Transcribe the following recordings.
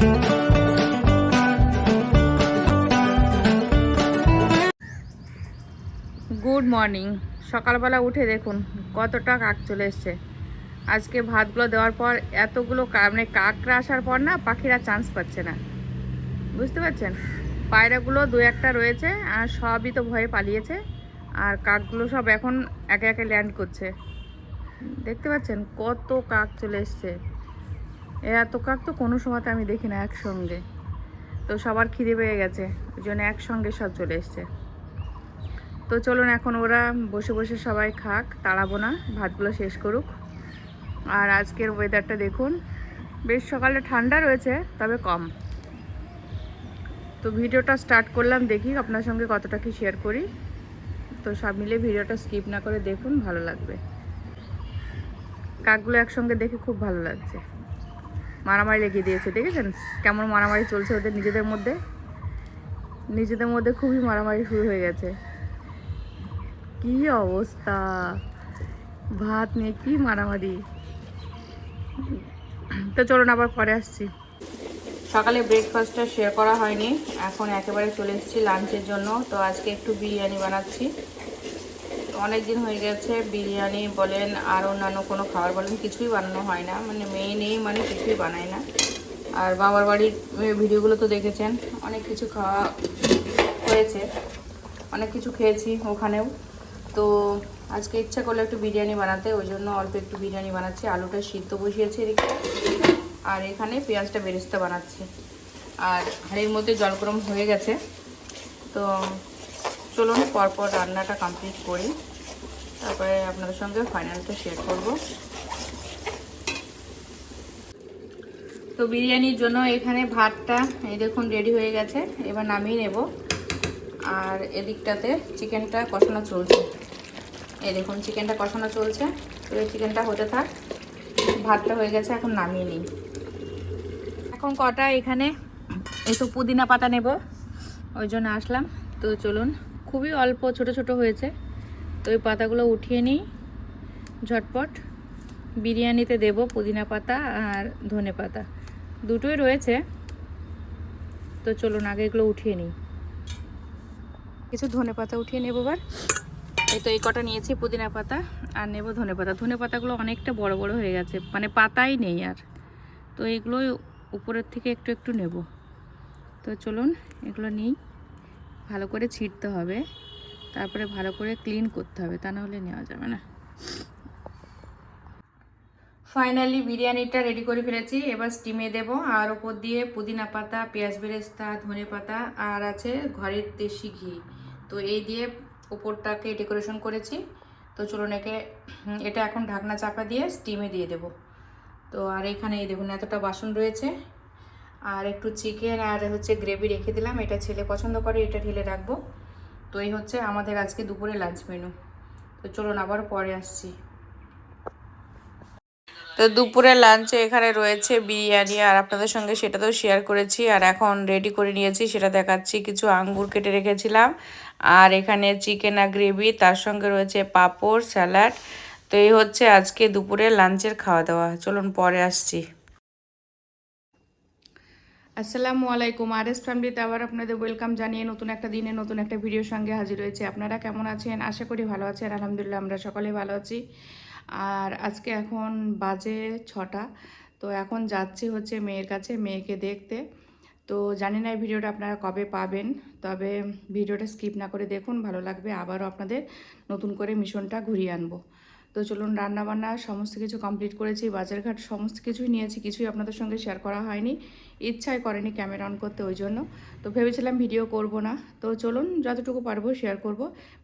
Good morning সকালবেলা উঠে দেখুন কতটা কাক চলে এসছে। আজকে ভাতগুলো দেওয়ার পর এতগুলো মানে কাকরা আসার পর না পাখিরা চান্স পাচ্ছে না। বুঝতে পারছেন? পায়রাগুলো দু একটা রয়েছে আর সবই তো ভয়ে পালিয়েছে আর কাকগুলো সব এখন একে একে ল্যান্ড করছে। দেখতে পাচ্ছেন কত কাক চলে এসছে। এত কাক তো কোনো সময়তে আমি দেখি না একসঙ্গে। তো সবার খিদে পেয়ে গেছে, ওই জন্য একসঙ্গে সব চলে এসছে। তো চলুন এখন ওরা বসে বসে সবাই খাক, তাড়াবো না, ভাতগুলো শেষ করুক। আর আজকের ওয়েদারটা দেখুন, বেশ সকালে ঠান্ডা রয়েছে, তবে কম। তো ভিডিওটা স্টার্ট করলাম দেখি আপনার সঙ্গে কতটা কি শেয়ার করি। তো সব মিলে ভিডিওটা স্কিপ না করে দেখুন, ভালো লাগবে। কাকগুলো একসঙ্গে দেখে খুব ভালো লাগছে। মারামারি লেগে দিয়েছে, দেখেছেন? কেমন মারামারি চলছে ওদের নিজেদের মধ্যে? নিজেদের মধ্যে খুবই মারামারি শুরু হয়ে গেছে। কি অবস্থা? ভাত নিয়ে কি মারামারি? তো চলুন আবার পরে আসছি। সকালে ব্রেকফাস্টটা শেয়ার করা হয়নি, এখন একেবারে চলে এসেছি লাঞ্চের জন্য, তো আজকে একটু বিরিয়ানি বানাচ্ছি। অনেক দিন হয়ে গেছে, বিরিয়ানি বলেন আর অন্যান্য কোনো খাবার বলেন, কিছুই বানানো হয় না। মানে মেয়ে নেই মানে কিছুই বানায় না। আর বাবার বাড়ির ভিডিওগুলো তো দেখেছেন, অনেক কিছু খাওয়া হয়েছে, অনেক কিছু খেয়েছি ওখানেও। তো আজকে ইচ্ছা করল একটু বিরিয়ানি বানাতে, ওই জন্য অল্প একটু বিরিয়ানি বানাচ্ছি। আলুটা সিদ্ধ বসিয়েছি এদিকে। আর এখানে পেঁয়াজটা বেরেস্তা বানাচ্ছি। আর হাঁড়ির মধ্যে জল গরম হয়ে গেছে। তো চলুন পরপর রান্নাটা কমপ্লিট করি। তারপরে আপনাদের সঙ্গে ফাইনালটা শেয়ার করব। তো বিরিয়ানির জন্য এখানে ভাতটা, এই দেখুন রেডি হয়ে গেছে। এবার নামিয়ে নেব। আর এদিকটাতে চিকেনটা কষানো চলছে। এই দেখুন, চিকেনটা কষানো চলছে। তো এই চিকেনটা হতে থাক। ভাতটা হয়ে গেছে, এখন নামিয়ে নিই। এখন কটা এখানে তো পুদিনা পাতা নেব। ওই জন্য আসলাম। তো চলুন, খুবই অল্প, ছোট ছোট হয়েছে। তো ওই পাতাগুলো উঠিয়ে নিই, ঝটপট। বিরিয়ানিতে দেব পুদিনা পাতা আর ধনে পাতা। দুটোই রয়েছে। তো চলুন, আগে এগুলো উঠিয়ে নিই। কিছু ধনে পাতা উঠিয়ে নেব এবার। এই তো এই কটা নিয়েছি, পুদিনা পাতা আর নেব ধনে পাতা। ধনে পাতাগুলো অনেকটা বড় বড় হয়ে গেছে মানে পাতাই নেই আর। তো এগুলোই উপরের থেকে একটু একটু নেব। তো চলুন, এগুলো নিই। ভালো করে ছিটতে হবে। তারপরে ভালো করে ক্লিন করতে হবে, তা নাহলে নেওয়া যাবে না। ফাইনালি বিরিয়ানিটা রেডি করে ফেলেছি, এবার স্টিমে দেব। আর ওপর দিয়ে পুদিনা পাতা, পেঁয়াজ বেরেস্তা, ধনে পাতা, আর আছে ঘরের দেশি ঘি। তো এই দিয়ে উপরটাকে ডেকোরেশন করেছি। তো চলুন একে, এটা এখন ঢাকনা চাপা দিয়ে স্টিমে দিয়ে দেব। তো আর এখানে এই দেখুন, এতটা বাসন রয়েছে। আর একটু চিকেন আর হচ্ছে গ্রেভি রেখে দিলাম, এটা ছেলে পছন্দ করে, এটা ঢেলে রাখব। তো এই হচ্ছে আমাদের আজকে দুপুরে লাঞ্চ মেনু তো চলুন আবার পরে আসছি। তো দুপুরে লাঞ্চে এখানে রয়েছে বিরিয়ানি, আর আপনাদের সঙ্গে সেটা তো শেয়ার করেছি, আর এখন রেডি করে নিয়েছি, সেটা দেখাচ্ছি। কিছু আঙ্গুর কেটে রেখেছিলাম, আর এখানে চিকেন আর গ্রেভি তার সঙ্গে রয়েছে পাঁপড় স্যালাড তো এই হচ্ছে আজকে দুপুরে লাঞ্চের খাওয়া দাওয়া। চলুন পরে আসছি। আসসালামু আলাইকুম আর এস ফ্যামিলিতে আবার আপনাদের ওয়েলকাম জানিয়ে নতুন একটা দিনে নতুন একটা ভিডিওর সঙ্গে হাজির হয়েছে। আপনারা কেমন আছেন? আশা করি ভালো আছেন, আলহামদুলিল্লাহ আমরা সকলে ভালো আছি। আর আজকে এখন বাজে ছটা, তো এখন যাচ্ছি হচ্ছে মেয়ের কাছে, মেয়েকে দেখতে। তো জানি না এই ভিডিওটা আপনারা কবে পাবেন, তবে ভিডিওটা স্কিপ না করে দেখুন, ভালো লাগবে। আবারও আপনাদের নতুন করে মিশনটা ঘুরিয়ে আনব। তো চলুন রান্না বান্না সমস্ত কিছু কমপ্লিট করেছি, বাজারঘাট সমস্ত কিছুই নিয়েছি, কিছুই আপনাদের সঙ্গে শেয়ার করা হয়নি। ইচ্ছাই করেনি ক্যামেরা অন করতে ওই জন্য। তো ভেবেছিলাম ভিডিও করব না। তো চলুন যতটুকু পারব শেয়ার করব।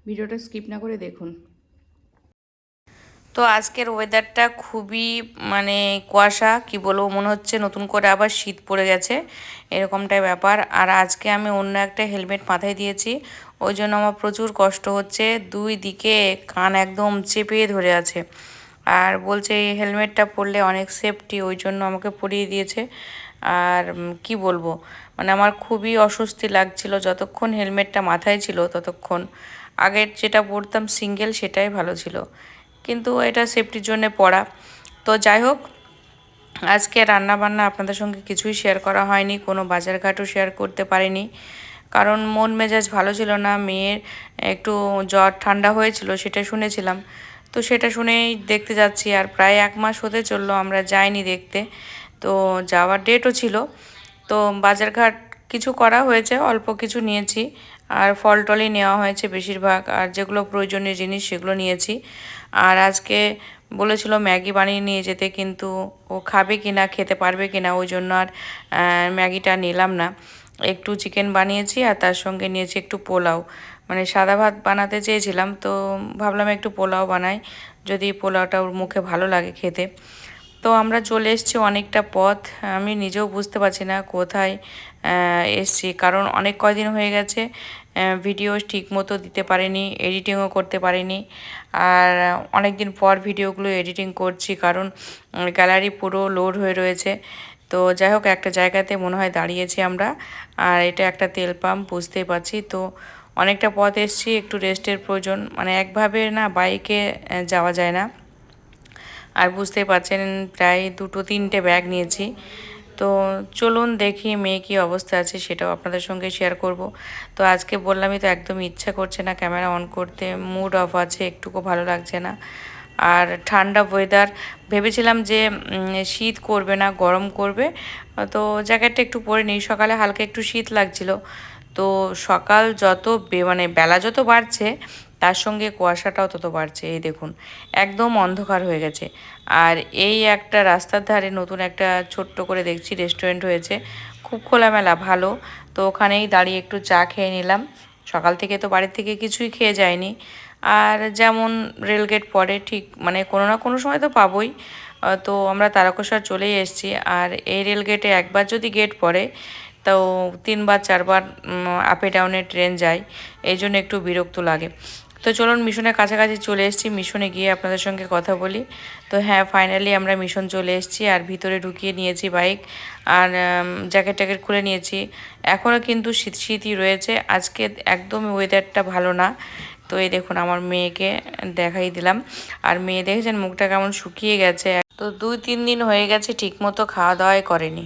ভিডিওটা স্কিপ না করে দেখুন। তো আজকের ওয়েদারটা খুবই মানে কুয়াশা, কি বলব, মনে হচ্ছে নতুন করে আবার শীত পড়ে গেছে, এরকমটাই ব্যাপার। আর আজকে আমি অন্য একটা হেলমেট মাথায় দিয়েছি। ওই জন্য আমার প্রচুর কষ্ট হচ্ছে। দুই দিকে কান একদম চেপে ধরে আছে। আর বলছে, এই হেলমেটটা পরলে অনেক সেফটি ওই জন্য আমাকে পরিয়ে দিয়েছে। আর কি বলব? মানে আমার খুবই অস্বস্তি লাগছিল। যতক্ষণ হেলমেটটা মাথায় ছিল, ততক্ষণ। আগের যেটা পরতাম সিঙ্গেল সেটাই ভালো ছিল। কিন্তু এটা সেফটির জন্য পড়া। তো যাই হোক, আজকে রান্না বান্না আপনাদের সঙ্গে কিছুই শেয়ার করা হয়নি। কোনো বাজারঘাটও শেয়ার করতে পারিনি। কারণ মন মেজাজ ভালো ছিল না, মেয়ের একটু জ্বর ঠান্ডা হয়েছিল সেটা শুনেছিলাম। তো সেটা শুনেই দেখতে যাচ্ছি আর প্রায় এক মাস হতে চলল আমরা যাইনি দেখতে। তো যাওয়ার ডেটও ছিল। তো বাজারঘাট কিছু করা হয়েছে, অল্প কিছু নিয়েছি আর ফল টলই নেওয়া হয়েছে বেশিরভাগ আর যেগুলো প্রয়োজনীয় জিনিস সেগুলো নিয়েছি। আর আজকে বলেছিল ম্যাগি বানিয়ে নিয়ে যেতে কিন্তু ও খাবে কি না খেতে পারবে কি না ওই জন্য আর ম্যাগিটা নিলাম না। একটু চিকেন বানিয়েছি আর তার সঙ্গে নিয়েছি একটু পোলাও। মানে সাদা ভাত বানাতে চেয়েছিলাম, তো ভাবলাম একটু পোলাও বানাই, যদি পোলাওটা ওর মুখে ভালো লাগে খেতে। তো আমরা চলে এসেছি অনেকটা পথ, আমি নিজেও বুঝতে পারছি না কোথায় এসছি। কারণ অনেক কয়দিন হয়ে গেছে ভিডিও ঠিক মতো দিতে পারিনি এডিটিংও করতে পারিনি। আর অনেক দিন পর ভিডিওগুলো এডিটিং করছি, কারণ গ্যালারি পুরো লোড হয়ে রয়েছে। তো যাই হোক, একটা জায়গাতে মনে হয় দাঁড়িয়েছি আমরা। আর এটা একটা তেল পাম্প, বুঝতেই পারছি। তো অনেকটা পথ এসছি, একটু রেস্টের প্রয়োজন। মানে একভাবে না, বাইকে যাওয়া যায় না। আর বুঝতেই পারছেন, প্রায় দুটো তিনটে ব্যাগ নিয়েছি। তো চলুন দেখি মেয়ে কী অবস্থা আছে, সেটাও আপনাদের সঙ্গে শেয়ার করব। তো আজকে বললামই তো একদমই ইচ্ছা করছে না ক্যামেরা অন করতে। মুড অফ আছে, একটুকু ভালো লাগছে না। আর ঠান্ডা ওয়েদার ভেবেছিলাম যে শীত করবে না, গরম করবে। তো জ্যাকেটটা একটু পরে নিই, সকালে হালকা একটু শীত লাগছিল। তো সকাল যত মানে বেলা যত বাড়ছে, তার সঙ্গে কুয়াশাটাও তত বাড়ছে, এই দেখুন, একদম অন্ধকার হয়ে গেছে। আর এই একটা রাস্তার ধারে নতুন একটা ছোট্ট করে দেখছি রেস্টুরেন্ট হয়েছে, খুব খোলামেলা, ভালো। তো ওখানেই দাঁড়িয়ে একটু চা খেয়ে নিলাম। সকাল থেকে তো বাড়ির থেকে কিছুই খেয়ে যায়নি আর যেমন রেলগেট পড়ে, ঠিক মানে কোনো না কোনো সময় তো পাবোই। তো আমরা তারকেশ্বর চলেই এসেছি। আর এই রেলগেটে একবার যদি গেট পড়ে, তো তিনবার, চারবার আপে ডাউনে ট্রেন যায়। এই জন্য একটু বিরক্ত লাগে। তো চলুন, মিশনের কাছাকাছি চলে এসেছি। মিশনে গিয়ে আপনাদের সঙ্গে কথা বলি। তো হ্যাঁ ফাইনালি আমরা মিশন চলে এসেছি আর ভিতরে ঢুকিয়ে নিয়েছি বাইক আর জ্যাকেট ট্যাকেট খুলে নিয়েছি। এখনও কিন্তু শীত, শীতই রয়েছে। আজকে একদমই ওয়েদারটা ভালো না। তো এই দেখুন আমার মেয়েকে দেখাই দিলাম আর মেয়ে দেখেছেন মুখটা কেমন শুকিয়ে গেছে তো দুই তিন দিন হয়ে গেছে ঠিকমতো খাওয়া দাওয়াই করেনি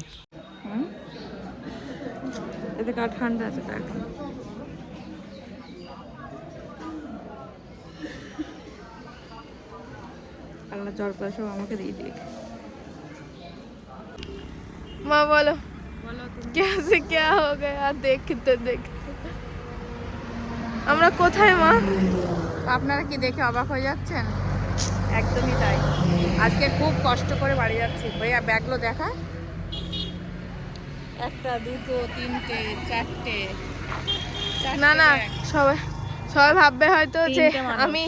এতে কার ঠান্ডা আছে তো এখন আল্লাহ জ্বর প্রায় সব আমাকে দিয়ে দিয়ে माँ बोलो कैसे क्या हो गया देखते देखते আমরা কোথায় মা? আপনারা কি দেখে অবাক হয়ে যাচ্ছেন? একদমই তাই। আজকে খুব কষ্ট করে বাড়ি যাচ্ছি। ভাইয়া ব্যাগগুলো দেখা? একটা দুটো তিনটে চারটে চারটে না না সবাই সবাই ভাববে হয়তো যে আমি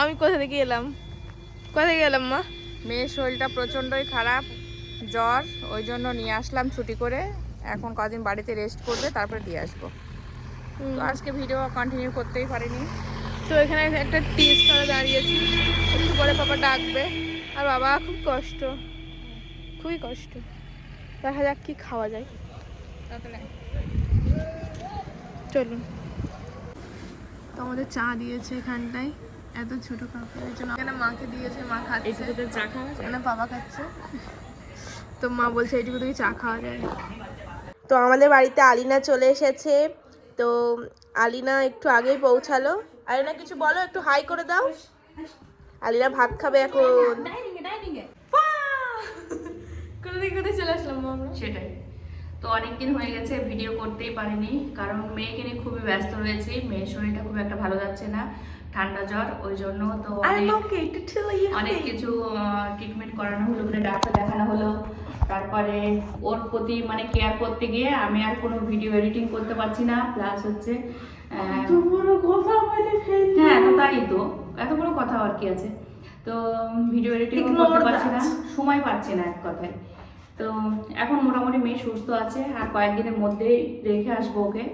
আমি কোথা থেকে এলাম? কোথায় গেলাম মা? মেয়ের শরীরটা প্রচণ্ডই খারাপ জ্বর ওই জন্য নিয়ে আসলাম ছুটি করে। এখন কদিন বাড়িতে রেস্ট করবে তারপরে দিয়ে আসব। তো আজকে ভিডিও কন্টিনিউ করতেই পারিনি। তো এখানে একটা টি স্টলে দাঁড়িয়েছি একটু পরে পাপা ডাকবে। আর বাবা খুব কষ্ট খুবই কষ্ট। দেখা যাক কি খাওয়া যায়। চলুন। তো আমাদের চা দিয়েছে এখানটায় এত ছোট কাপড়ের জন্য এখানে মাকে দিয়েছে মা খাচ্ছে। চা খাওয়া যায়? এখানে বাবা খাচ্ছে। তো মা বলছে এইটুকু থেকে চা খাওয়া যায়। তো আমাদের বাড়িতে আলিনা চলে এসেছে। তো আলিনা একটু আগেই পৌঁছালো। আলিনা কিছু বলো? একটু হাই করে দাও। আলিনা ভাত খাবে এখন। কোথা থেকে কোথায় চলে আসলাম আমরা সেটাই। তো অনেক দিন হয়ে গেছে ভিডিও করতেই পারিনি। কারণ মেয়েকে নিয়ে খুবই ব্যস্ত রয়েছি। মেয়ের শরীরটা খুব একটা ভালো যাচ্ছে না ঠান্ডা জ্বর ওই জন্য তো অনেক অনেক কিছু ট্রিটমেন্ট করানো হলো মানে ডাক্তার দেখানো হলো। তারপরে ওর প্রতি মানে কেয়ার করতে গিয়ে আমি আর কোনো ভিডিও এডিটিং করতে পারছি না। প্লাস হচ্ছে হ্যাঁ তো তাই তো। এত বড় কথা আর কি আছে। তো ভিডিও এডিটিং করতে পারছি না। সময় পাচ্ছি না এক কথায়। তো এখন মোটামুটি মেয়ে সুস্থ আছে। আর কয়েকদিনের মধ্যেই রেখে আসব ওকে।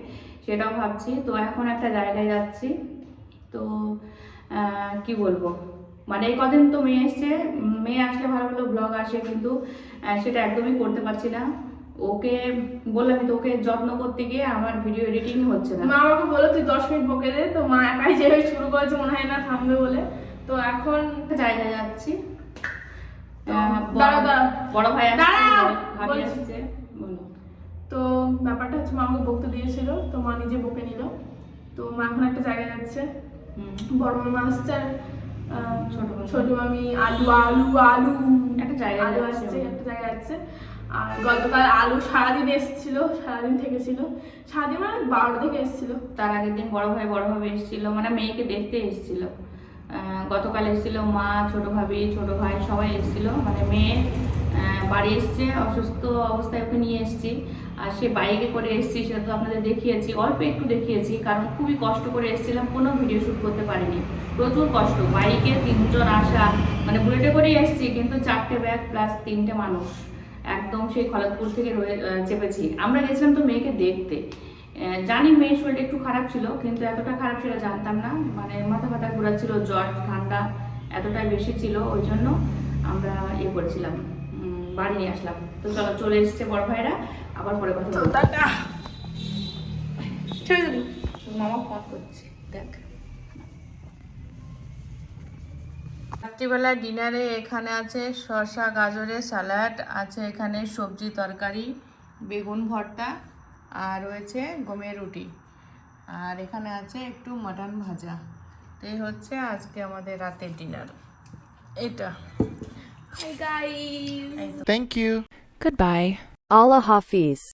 সেটাও ভাবছি। তো এখন একটা জায়গায় যাচ্ছি। তো আহ, কি বলব? মানে এই কদিন তো মেয়ে এসছে মেয়ে আসলে ভালো ভালো ব্লগ আসে কিন্তু সেটা একদমই করতে পারছি না। ওকে বললাম তো ওকে যত্ন করতে গিয়ে আমার ভিডিও এডিটিং হচ্ছে না। মা আমাকে বলো তুই দশ মিনিট বকে দে। তো মা একাই যেভাবে শুরু করেছে মনে হয় না থামবে বলে। তো এখন জায়গায় যাচ্ছি। বড়- ভাই আসছে তো ব্যাপারটা হচ্ছে মা আমাকে বকতে দিয়েছিল তো মা নিজে বকে নিল। তো মা এখন একটা জায়গায় যাচ্ছে। বড় মামা আসছে ছোট মামা। আলু আলু আলু। একটা জায়গায় আলু আসছে একটা জায়গায় যাচ্ছে। আর গতকাল আলু সারাদিন এসেছিল সারাদিন থেকেছিল। সারাদিন মানে বারোটা থেকে এসেছিল। তার আগের দিন বড় ভাই বড় ভাবে এসেছিল মানে মেয়েকে দেখতে এসেছিল। গতকাল এসেছিল মা ছোট ভাবি ছোট ভাই সবাই এসেছিল। মানে মেয়ে বাড়ি এসছে অসুস্থ অবস্থায় ওকে নিয়ে এসেছি। আর সে বাইকে করে এসেছি, সেটা তো আপনাদের দেখিয়েছি, অল্প একটু দেখিয়েছি, কারণ খুবই কষ্ট করে এসেছিলাম, কোনো ভিডিও শ্যুট করতে পারিনি। প্রচুর কষ্ট, বাইকে তিনজন আসা মানে বুলেটে করেই এসেছি, কিন্তু চারটে ব্যাগ প্লাস তিনটে মানুষ। একদম সেই খড়গপুর থেকে রয়ে চেপেছি। আমরা গেছিলাম তো মেয়েকে দেখতে। জানি মেয়ের শরীরটা একটু খারাপ ছিল, কিন্তু এতটা খারাপ ছিল জানতাম না। মানে মাথা ফাথা ঘোরাচ্ছিল, জ্বর, ঠান্ডা এতটাই বেশি ছিল, ওই জন্য আমরা ইয়ে করেছিলাম। বাড়ি নিয়ে আসলাম। তো চলো, চলে এসছে বড় ভাইরা। আবার পরে কথা বলব। টাটা। ছেড়ে দিবি? মামা ফোন করছে দেখ। রাত্রিবেলা ডিনারে এখানে আছে শসা গাজরের স্যালাড আছে এখানে সবজি তরকারি বেগুন ভর্তা আর রয়েছে গমের রুটি। আর এখানে আছে একটু মাটন ভাজা। তো এই হচ্ছে আজকে আমাদের রাতের ডিনার। এটা। হাই গাইস এই তো। Allah Hafiz